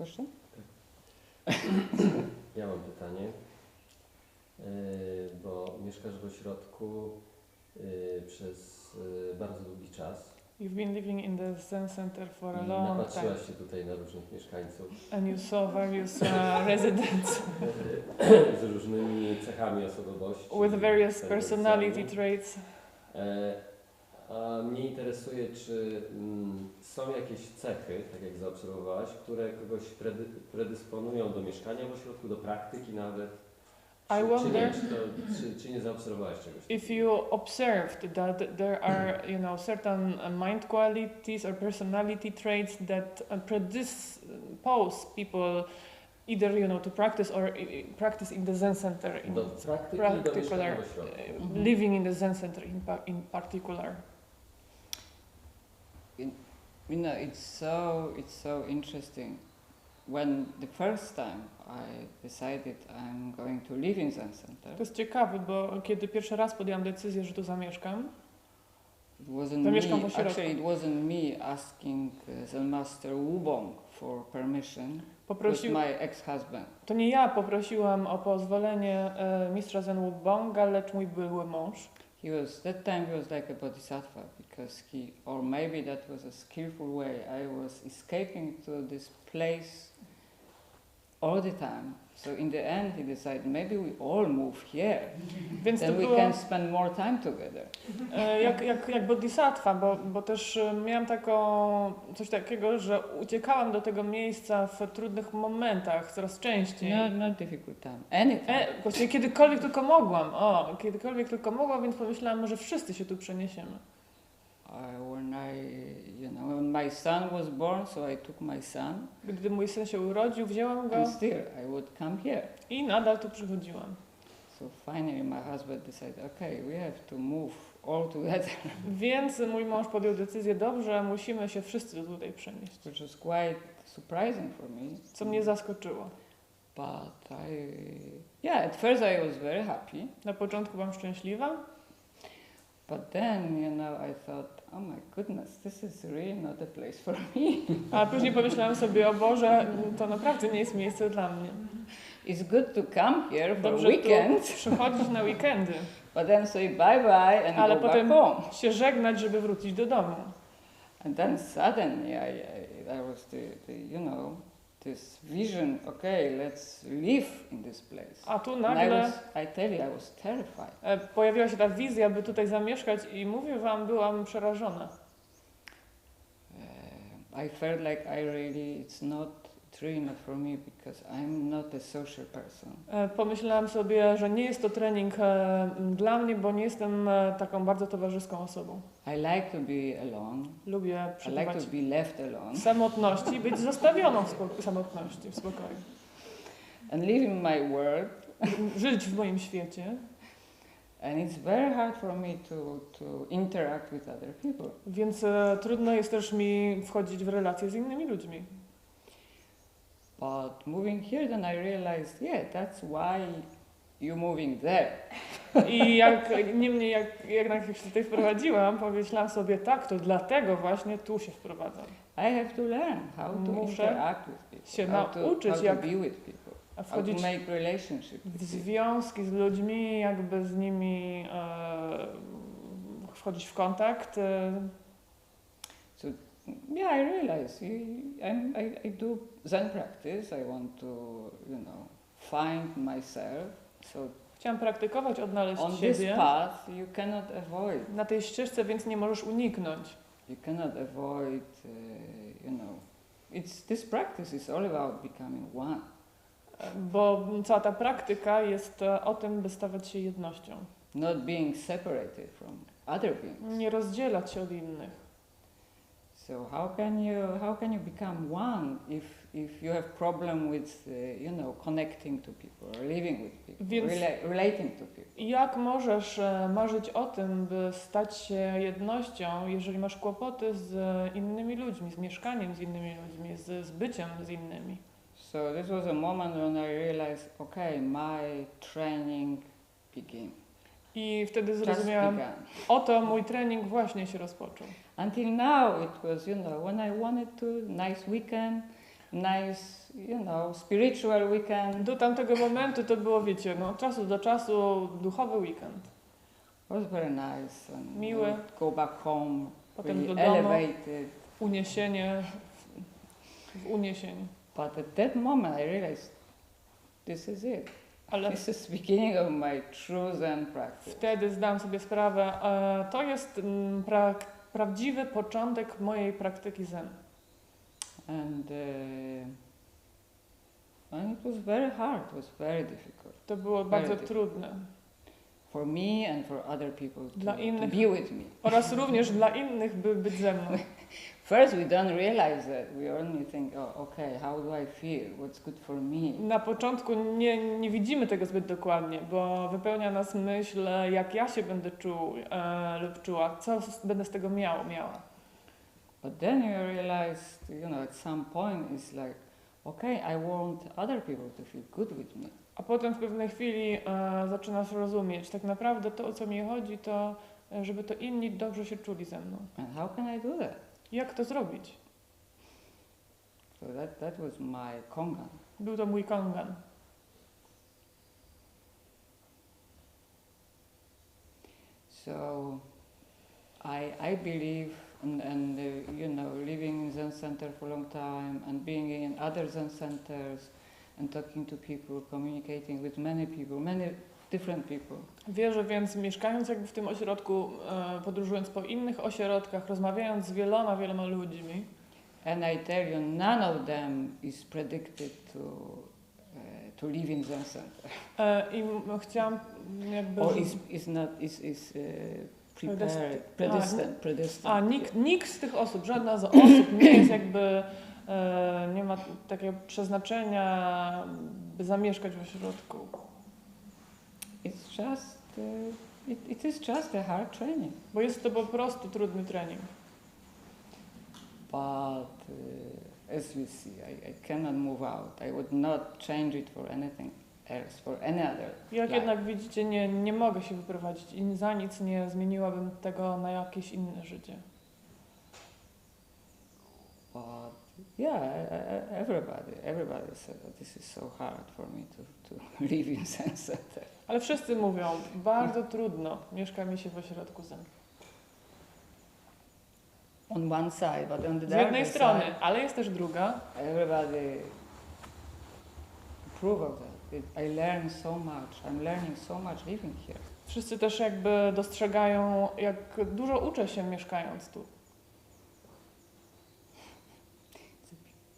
question? Ja mam pytanie, Yy, bo mieszkasz w ośrodku yy, przez yy, bardzo długi czas You've been living in the Zen Center for a i long time napatrzyłaś się tutaj na różnych mieszkańców and you saw various uh, residents z różnymi cechami osobowości. with various personality traits. A mnie interesuje, czy mm, są jakieś cechy, tak jak zaobserwowałaś, które kogoś predy, predysponują do mieszkania w ośrodku, do praktyki nawet? Czy, I czy, nie, wonder- czy, to, czy, czy nie zaobserwowałaś czegoś If you observed that there are, you know, certain uh, mind qualities or personality traits that uh, predispose people either, you know, to practice or uh, practice in the Zen Center, in Do praktyki i do mieszkania particular, w ośrodku. uh, living in the Zen Center in, pa- in particular. You know, it's so it's so interesting. When the first time I decided I'm going to live in Zen Center, To jest ciekawe, bo kiedy pierwszy raz podjęłam decyzję, że tu zamieszkam, it wasn't Zamieszkam me. Actually, it wasn't me asking uh, Zen Master Wubong for permission. Poprosił, my ex-husband. to nie ja poprosiłam o pozwolenie e, mistrza Zen Wukbonga, lecz mój były mąż. He was that time he was like a bodhisattva because he, or maybe that was a skillful way. I was escaping to this place all the time. So in the end, he decided maybe we all move here. Więc to Then we było can spend more time together. e, jak, jak, jak bodhisattva, bo, bo też e, miałam taką, coś takiego, że uciekałam do tego miejsca w trudnych momentach coraz częściej. No, not difficult time. Anytime. E, właściwie kiedykolwiek tylko mogłam, o, kiedykolwiek tylko mogłam, więc pomyślałam, może wszyscy się tu przeniesiemy. When I, you know, when my son was born, so I took my son, Gdy mój syn się urodził, wzięłam go and still I would come here. i nadal tu przychodziłam. So finally, my husband decided, okay, we have to move all together, Więc mój mąż podjął decyzję, dobrze, musimy się wszyscy tutaj przenieść. which was quite surprising for me. Co mnie zaskoczyło. But I, yeah, at first I was very happy, Na początku byłam szczęśliwa, but then, you know, I thought, oh my goodness, this is really not a place for me. a później pomyślałam sobie, o Boże, to naprawdę nie jest miejsce dla mnie. it's good to come here for Dobrze weekends, tu przychodzić na weekendy, but then say bye bye and ale go back potem home. się żegnać, żeby wrócić do domu. And then suddenly I, I there was the, the you know this vision. Okay, let's live in this place. A tu And I nagle was, I tell you, I was terrified. e, pojawiła się ta wizja, by tutaj zamieszkać i mówię wam, byłam przerażona. Uh, I felt like I really, it's not, for me because I'm not a social person. E, Pomyślałam sobie, że nie jest to trening e, dla mnie, bo nie jestem e, taką bardzo towarzyską osobą. I like to be alone. Lubię I like przebywać to be left alone w samotności i być zostawioną w samotności, w spokoju. and live in my world. Żyć w moim świecie. And it's very hard for me to, to interact with other people. Więc trudno jest też mi wchodzić w relacje z innymi ludźmi. But moving here, then I realized, yeah, that's why you're moving there. I jak niemniej jak jednak jak się tutaj wprowadziłam, pomyślałam sobie, tak, to dlatego właśnie tu się wprowadzam. I have to learn how to Muszę interact with people, się how to, nauczyć, how to be with people, how to make relationship w związki z ludźmi, jakby z nimi e, wchodzić w kontakt. E, Yeah, I realize you- I, I do Zen practice. I want to, you know, find myself. So chciałam praktykować, odnaleźć on this siebie. path, you cannot avoid. Na tej ścieżce więc nie możesz uniknąć. You cannot avoid, uh, you know. It's this practice is all about becoming one. Bo cała ta praktyka jest e, o tym, by stawać się jednością. not being separated from other beings. Nie rozdzielać się od innych. So how can you how can you become one if if you have problem with uh, you know connecting to people or living with people, Więc- rela- relating to people? Jak możesz e, marzyć o tym, by stać się jednością, jeżeli masz kłopoty z innymi ludźmi, z mieszkaniem z innymi ludźmi, z, z byciem z innymi? So this was a moment when I realized, okay, my training began. I wtedy zrozumiałam, oto mój trening właśnie się rozpoczął. Until now, it was you know when I wanted to nice weekend, nice, you know, spiritual weekend. Do tamtego momentu to było, wiecie, no, od czasu do czasu duchowy weekend. It was very nice. And Miły. go back home, Potem do domu, elevated. uniesienie, w uniesieniu. But at that moment, I realized this is it. Ale This is beginning of my true Zen practice. wtedy zdałam sobie sprawę, e, to jest mm, pra, prawdziwy początek mojej praktyki zen. And, uh, and it was very hard, it was very difficult To było Very bardzo difficult. trudne. for me and for other people to, Dla to innych- be with me. Oraz również dla innych, by być ze mną. First, we don't realize that. We only think, oh, okay, how do I feel? What's good for me? Na początku nie, nie widzimy tego zbyt dokładnie, bo wypełnia nas myśl, jak ja się będę czuł e, lub czuła, co będę z tego miał, miała. But then you realize, you know, at some point, it's like, okay, I want other people to feel good with me. A potem w pewnej chwili e, zaczynasz rozumieć, tak naprawdę to, o co mi chodzi, to e, żeby to inni dobrze się czuli ze mną. And how can I do that? Jak to zrobić? So that, that was my kongan. Był to mój kongan. So I, I believe, and, and uh, you know, living in Zen center for a long time and being in other Zen centers and talking to people, communicating with many people, many different people. Wierzę więc, mieszkając jakby w tym ośrodku, e, podróżując po innych ośrodkach, rozmawiając z wieloma, wieloma ludźmi, And I tell you, none of them is predicted to, uh, to live in Zen center. e, i chciałam jakby... Or is, is not, is, is uh, prepared, predestined, predestined. A nikt, nikt z tych osób, żadna z osób nie jest jakby, e, nie ma takiego przeznaczenia, by zamieszkać w ośrodku. It's just, uh, it, it is just a hard training. Bo jest to po prostu trudny trening. But uh, as you see, I, I cannot move out. I would not change it for anything else, for any other. Jak life. jednak widzicie, nie, nie mogę się wyprowadzić i za nic nie zmieniłabym tego na jakieś inne życie. But yeah, I, I, everybody, everybody said that this is so hard for me to, to live in. Ale wszyscy mówią, bardzo trudno mieszka mi się w ośrodku zen. On one side, but on the Z jednej other strony, side, ale jest też druga. everybody approve of that. It, I learn so much. I'm learning so much living here. Wszyscy też jakby dostrzegają, jak dużo uczę się mieszkając tu.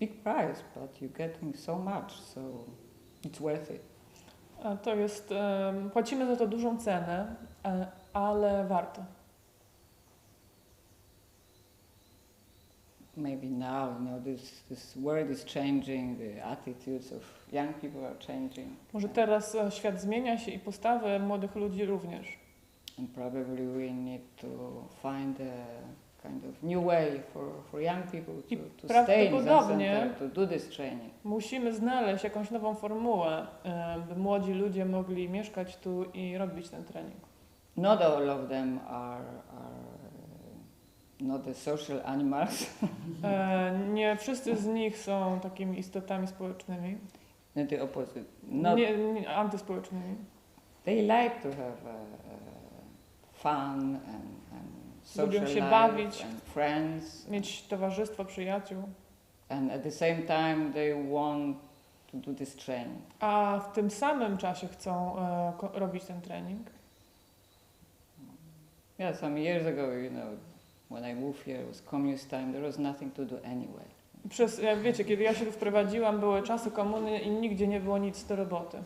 Big price, but you're getting so much, so it's worth it. To jest, płacimy za to dużą cenę, e, ale warto. maybe now, you know, this, this world is changing, the attitudes of young people are changing. Może teraz e, świat zmienia się i postawy młodych ludzi również. And probably we need to find a kind of new way for, for young people to, to stay in Center, to do this training. Musimy znaleźć jakąś nową formułę, e, by młodzi ludzie mogli mieszkać tu i robić ten trening. Not all of them are, are not the social animals. E, Nie wszyscy z nich są takimi istotami społecznymi, not the opposite. Not, nie, nie, antyspołecznymi. they like to have uh, fun and, and Lubią się bawić. friends. Mieć towarzystwo, przyjaciół, And at the same time, they want to do this training. a w tym samym czasie chcą e, robić ten trening. Yeah, some years ago, you know, when I moved here, it was communist time. There was nothing to do anyway. Przez, jak wiecie, kiedy ja się tu wprowadziłam, były czasy komuny i nigdzie nie było nic do roboty.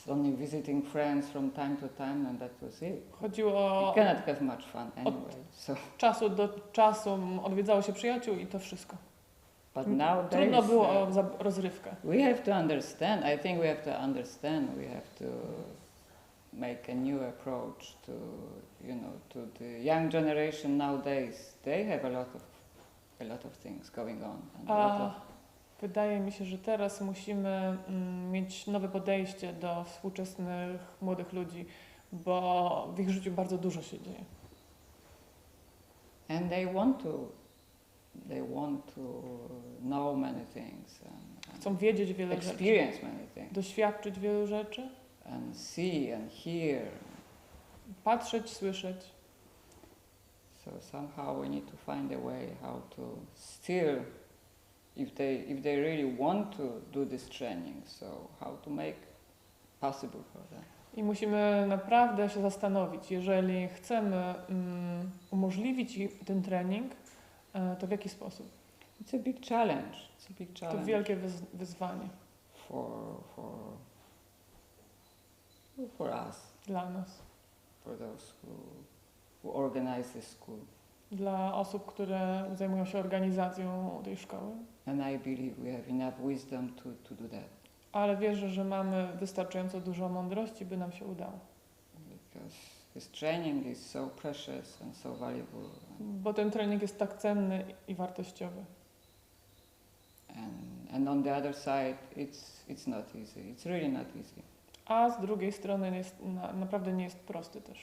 It's only visiting friends from time to time, and that was it. Chodziło You o cannot have much fun anyway. So, czasu do czasu, odwiedzało się przyjaciół i to wszystko. but nowadays, Trudno było o uh, rozrywkę. we have to understand. I think we have to understand. We have to make a new approach to, you know, to the young generation nowadays. They have a lot of, a lot of things going on. And a lot of wydaje mi się, że teraz musimy mm, mieć nowe podejście do współczesnych młodych ludzi, bo w ich życiu bardzo dużo się dzieje. and they want to they want to know many things and, Chcą wiedzieć wiele rzeczy, many things doświadczyć wielu rzeczy, and see and hear. patrzeć, słyszeć. So somehow we need to find a way how to still, if they if they really want to do this training, so how to make possible for them. I musimy naprawdę się zastanowić, jeżeli chcemy mm, umożliwić ten trening, e, to w jaki sposób? It's a big challenge. It's a big To challenge wielkie wyz- wyzwanie for for for us, dla nas, for those who who organize the school. Dla osób, które zajmują się organizacją tej szkoły. And I believe we have enough wisdom to, to do that Ale wierzę, że mamy wystarczająco dużo mądrości, by nam się udało. because this training is so precious and so valuable. Bo ten trening jest tak cenny i wartościowy. And, and on the other side, it's, it's not easy. It's really not easy. A z drugiej strony jest, na, naprawdę nie jest prosty też.